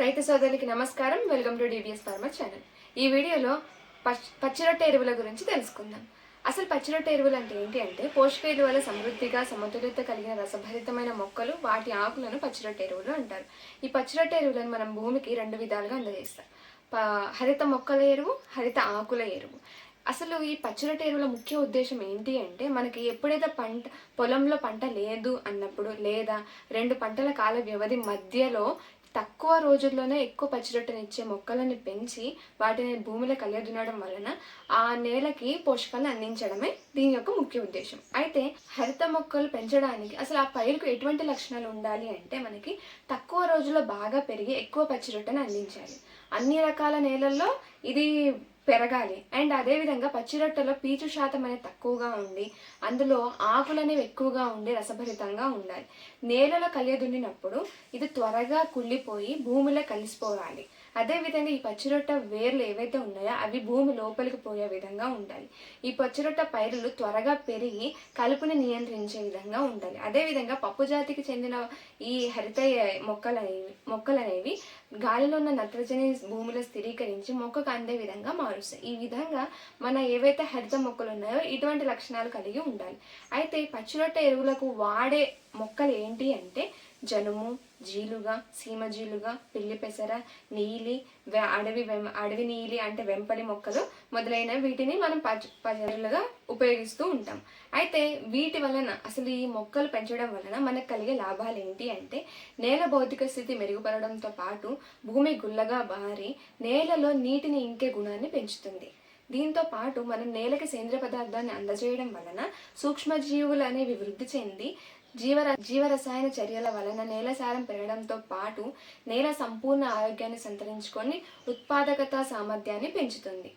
రైతు సోదరులకి నమస్కారం. Welcome to DBS farmer channel ఈ వీడియోలో పచ్చి రొట్టె ఎరువుల గురించి తెలుసుకుందాం. అసలు పచ్చిరొట్ట ఎరువులు అంటే ఏంటి అంటే పోషక ఎరువుల సమృద్ధిగా సమతుల్యత కలిగిన రసభరితమైన మొక్కలు వాటి ఆకులను పచ్చిరొట్ట ఎరువులు అంటారు. ఈ పచ్చిరొట్ట ఎరువులను మనం భూమికి రెండు విధాలుగా అందజేస్తాం. హరిత మొక్కల ఎరువు హరిత ఆకుల ఎరువు. అసలు ఈ పచ్చిరొట్ట ఎరువుల ముఖ్య ఉద్దేశం ఏంటి అంటే మనకి ఎప్పుడైతే పంట పొలంలో పంట లేదు అన్నప్పుడు లేదా రెండు పంటల కాల వ్యవధి మధ్యలో తక్కువ రోజుల్లోనే ఎక్కువ పచ్చిరొట్టనిచ్చే మొక్కలను పెంచి వాటిని భూమిలో కలియదునడం వలన ఆ నేలకి పోషకాలను అందించడమే దీని యొక్క ముఖ్య ఉద్దేశం. అయితే హరిత మొక్కలు పెంచడానికి అసలు ఆ పైరుకు ఎటువంటి లక్షణాలు ఉండాలి అంటే మనకి తక్కువ రోజుల్లో బాగా పెరిగి ఎక్కువ పచ్చిరొట్టను అందించాలి. అన్ని రకాల నేలల్లో ఇది పెరగాలి. అండ్ అదేవిధంగా పచ్చిరొట్టెలో పీచు శాతం అనేది తక్కువగా ఉండి అందులో ఆకులు అనేవి ఎక్కువగా ఉండి రసభరితంగా ఉండాలి. నేలలో కలియదున్నినప్పుడు ఇది త్వరగా కుళ్ళిపోయి భూమిలో కలిసిపోవాలి. అదేవిధంగా ఈ పచ్చిరొట్ట వేర్లు ఏవైతే ఉన్నాయో అవి భూమి లోపలికి పోయే విధంగా ఉండాలి. ఈ పచ్చిరొట్ట పైరులు త్వరగా పెరిగి కలుపుని నియంత్రించే విధంగా ఉండాలి. అదేవిధంగా పప్పు జాతికి చెందిన ఈ హరిత మొక్కలు అనేవి మొక్కలు అనేవి గాలిలో ఉన్న నత్రజని భూమిలో స్థిరీకరించి మొక్కకు అందే విధంగా ఫ్లవర్స్ ఈ విధంగా మన ఏవైతే హరిత మొక్కలు ఉన్నాయో ఇటువంటి లక్షణాలు కలిగి ఉండాలి. అయితే ఈ పచ్చిరొట్ట ఎరువులకు వాడే మొక్కలు ఏంటి అంటే జనుము జీలుగా సీమ జీలుగా పిల్లి పెసర నీలి అడవి వెం అడవి నీలి అంటే వెంపలి మొక్కలు మొదలైన వీటిని మనం పచ్చలుగా ఉపయోగిస్తూ ఉంటాం. అయితే వీటి వలన అసలు ఈ మొక్కలు పెంచడం వలన మనకు కలిగే లాభాలు ఏంటి అంటే నేల భౌతిక స్థితి మెరుగుపడడంతో పాటు భూమి గుల్లగా బారి నేలలో నీటిని ఇంకే గుణాన్ని పెంచుతుంది. దీంతో పాటు మనం నేలకి సేంద్రియ పదార్థాన్ని అందజేయడం వలన సూక్ష్మజీవులు అనేవి వృద్ధి చెంది జీవర జీవరసాయన చర్యల వలన నేల సారం పెరగడంతో పాటు నేల సంపూర్ణ ఆరోగ్యాన్ని సంతరించుకొని ఉత్పాదకత సామర్థ్యాన్ని పెంచుతుంది.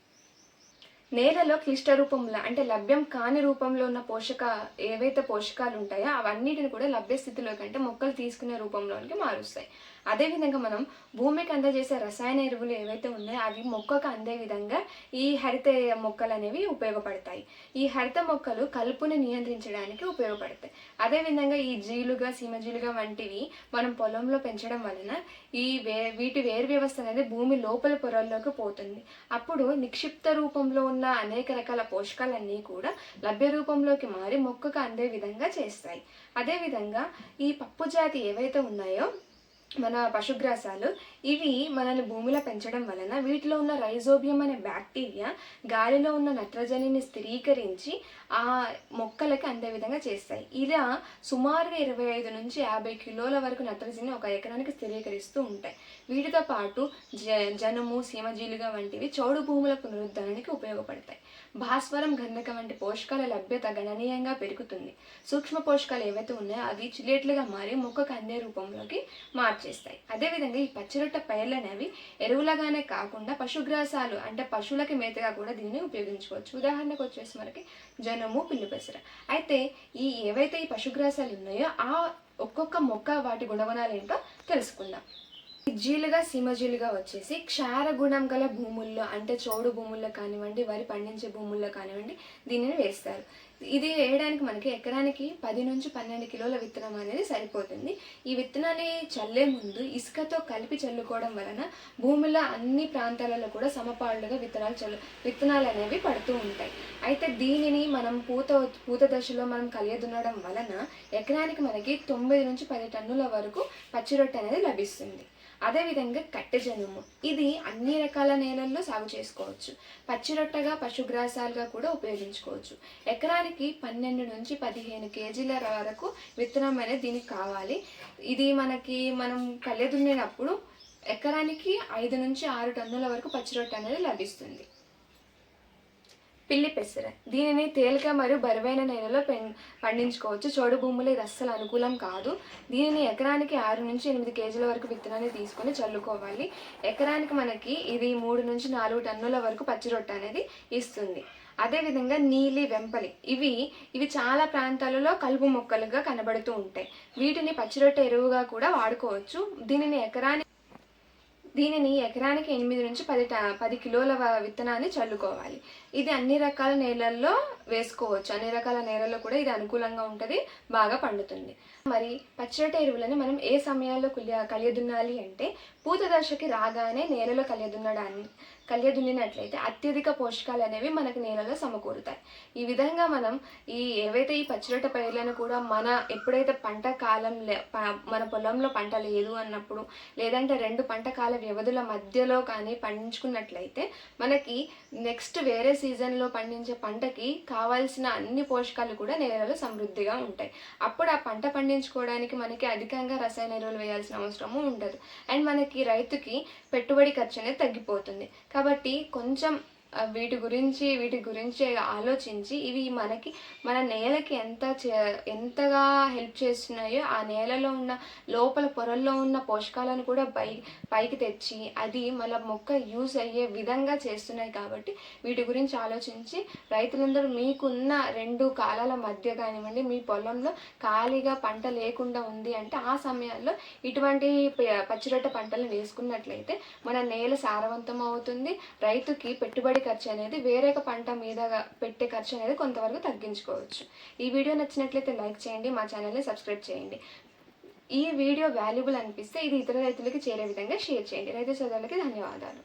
నేలలో క్లిష్ట రూపంలో అంటే లభ్యం కాని రూపంలో ఉన్న పోషక ఏవైతే పోషకాలు ఉంటాయో అవన్నిటిని కూడా లభ్య స్థితిలోకి అంటే మొక్కలు తీసుకునే రూపంలోనికి మారుస్తాయి. అదేవిధంగా మనం భూమికి అందజేసే రసాయన ఎరువులు ఏవైతే ఉన్నాయో అవి మొక్కకు అందే విధంగా ఈ హరిత మొక్కలు అనేవి ఉపయోగపడతాయి. ఈ హరిత మొక్కలు కలుపుని నియంత్రించడానికి ఉపయోగపడతాయి. అదేవిధంగా ఈ జీలుగా సీమజీలుగా వంటివి మనం పొలంలో పెంచడం వలన ఈ వే వీటి వేరు వ్యవస్థ అనేది భూమి లోపల పొరల్లోకి పోతుంది. అప్పుడు నిక్షిప్త రూపంలో ఉన్న ఉన్న అనేక రకాల పోషకాలన్నీ కూడా లభ్య రూపంలోకి మారి మొక్కకు అందే విధంగా చేస్తాయి. అదేవిధంగా ఈ పప్పు జాతి ఏవైతే ఉన్నాయో మన పశుగ్రాసాలు ఇవి మనల్ని భూమిలో పెంచడం వలన వీటిలో ఉన్న రైజోబియం అనే బ్యాక్టీరియా గాలిలో ఉన్న నత్రజనిని స్థిరీకరించి ఆ మొక్కలకి అందే విధంగా చేస్తాయి. ఇలా సుమారుగా ఇరవై ఐదు నుంచి యాభై కిలోల వరకు నత్రజని ఒక ఎకరానికి స్థిరీకరిస్తూ ఉంటాయి. వీటితో పాటు జ జనము సీమజీలుగా వంటివి చౌడు భూముల పునరుద్ధరణకి ఉపయోగపడతాయి. భాస్వరం గంధకం వంటి పోషకాల లభ్యత గణనీయంగా పెరుగుతుంది. సూక్ష్మ పోషకాలు ఏవైతే ఉన్నాయో అవి చిలేట్లుగా మారి మొక్కకు అందే రూపంలోకి చేస్తాయి. అదేవిధంగా ఈ పచ్చిరొట్ట పైర్లు అనేవి ఎరువులగానే కాకుండా పశుగ్రాసాలు అంటే పశువులకి మేతగా కూడా దీన్ని ఉపయోగించుకోవచ్చు. ఉదాహరణకు వచ్చేసి మనకి జనము పిల్లి పెసర. అయితే ఈ ఏవైతే ఈ పశుగ్రాసాలు ఉన్నాయో ఆ ఒక్కొక్క మొక్క వాటి గుణగుణాలు ఏంటో తెలుసుకుందాం. జీలుగా సీమజీలుగా వచ్చేసి క్షార గుణం గల భూముల్లో అంటే చౌడు భూముల్లో కానివ్వండి వరి పండించే భూముల్లో కానివ్వండి దీనిని వేస్తారు. ఇది వేయడానికి మనకి ఎకరానికి పది నుంచి పన్నెండు కిలోల విత్తనం అనేది సరిపోతుంది. ఈ విత్తనాన్ని చల్లే ముందు ఇసుకతో కలిపి చల్లుకోవడం వలన భూమిలో అన్ని ప్రాంతాలలో కూడా సమపాళ్ళుగా విత్తనాలు చల్లు విత్తనాలు అనేవి పడుతూ ఉంటాయి. అయితే దీనిని మనం పూత పూత దశలో మనం కలియదున్నడం వలన ఎకరానికి మనకి తొమ్మిది నుంచి పది టన్నుల వరకు పచ్చిరొట్టె అనేది లభిస్తుంది. అదేవిధంగా కట్టె జనుము ఇది అన్ని రకాల నేలల్లో సాగు చేసుకోవచ్చు. పచ్చిరొట్టగా పశుగ్రాసాలుగా కూడా ఉపయోగించుకోవచ్చు. ఎకరానికి పన్నెండు నుంచి పదిహేను కేజీల వరకు విత్తనం అనేది దీనికి కావాలి. ఇది మనకి మనం కళ్ళె ఎకరానికి ఐదు నుంచి ఆరు టన్నుల వరకు పచ్చిరొట్ట అనేది లభిస్తుంది. పిల్లి పెసర. దీనిని తేలిక మరియు బరువైన నేలలో పెం పండించుకోవచ్చు. చోడు భూములు ఇది అస్సలు అనుకూలం కాదు. దీనిని ఎకరానికి ఆరు నుంచి ఎనిమిది కేజీల వరకు విత్తనాన్ని తీసుకొని చల్లుకోవాలి. ఎకరానికి మనకి ఇది మూడు నుంచి నాలుగు టన్నుల వరకు పచ్చి రొట్టె అనేది ఇస్తుంది. అదేవిధంగా నీలి వెంపలి. ఇవి ఇవి చాలా ప్రాంతాలలో కలుపు మొక్కలుగా కనబడుతూ ఉంటాయి. వీటిని పచ్చిరొట్టె ఎరువుగా కూడా వాడుకోవచ్చు. దీనిని ఎకరానికి దీనిని ఎకరానికి ఎనిమిది నుంచి పది టా పది కిలోల విత్తనాన్ని చల్లుకోవాలి. ఇది అన్ని రకాల నేలల్లో వేసుకోవచ్చు. అన్ని రకాల నేలల్లో కూడా ఇది అనుకూలంగా ఉంటుంది బాగా పండుతుంది. మరి పచ్చిరొట్ట ఎరువులని మనం ఏ సమయాల్లో కులియ కలియదున్నాలి అంటే పూత దశకి రాగానే నేలలో కలియదున్నడాన్ని కలియదుల్లినట్లయితే అత్యధిక పోషకాలు అనేవి మనకు నేలలో సమకూరుతాయి. ఈ విధంగా మనం ఈ ఏవైతే ఈ పచ్చిరొట్ట పైర్లను కూడా మన ఎప్పుడైతే పంట కాలం లే- మన పొలంలో పంట లేదు అన్నప్పుడు లేదంటే రెండు పంట కాల వ్యవధుల మధ్యలో కానీ పండించుకున్నట్లయితే మనకి నెక్స్ట్ వేరే సీజన్లో పండించే పంటకి కావాల్సిన అన్ని పోషకాలు కూడా నేలలో సమృద్ధిగా ఉంటాయి. అప్పుడు ఆ పంట పండించుకోవడానికి మనకి అధికంగా రసాయన ఎరువులు వేయాల్సిన అవసరము ఉండదు. అండ్ మనకి రైతుకి పెట్టుబడి ఖర్చు అనేది తగ్గిపోతుంది. కాబట్టి కొంచెం వీటి గురించి వీటి గురించి ఆలోచించి ఇవి మనకి మన నేలకి ఎంత చే- ఎంతగా హెల్ప్ చేస్తున్నాయో ఆ నేలలో ఉన్న లోపల పొరల్లో ఉన్న పోషకాలను కూడా పై పైకి తెచ్చి అది మన మొక్క యూజ్ అయ్యే విధంగా చేస్తున్నాయి కాబట్టి వీటి గురించి ఆలోచించి రైతులందరూ మీకున్న రెండు కాలాల మధ్య కానివ్వండి మీ పొలంలో ఖాళీగా పంట లేకుండా ఉంది అంటే ఆ సమయాల్లో ఇటువంటి పచ్చిరొట్ట పంటలు వేసుకున్నట్లయితే మన నేల సారవంతం అవుతుంది రైతుకి పెట్టుబడి ఖర్చు అనేది వేరే ఒక పంట మీద పెట్టే ఖర్చు అనేది కొంతవరకు తగ్గించుకోవచ్చు. ఈ వీడియో నచ్చినట్లయితే లైక్ చేయండి మా ఛానల్ని సబ్స్క్రైబ్ చేయండి. ఈ వీడియో వాల్యుబుల్ అనిపిస్తే ఇది ఇతర రైతులకి చేరే విధంగా షేర్ చేయండి. రైతు సోదరులకి ధన్యవాదాలు.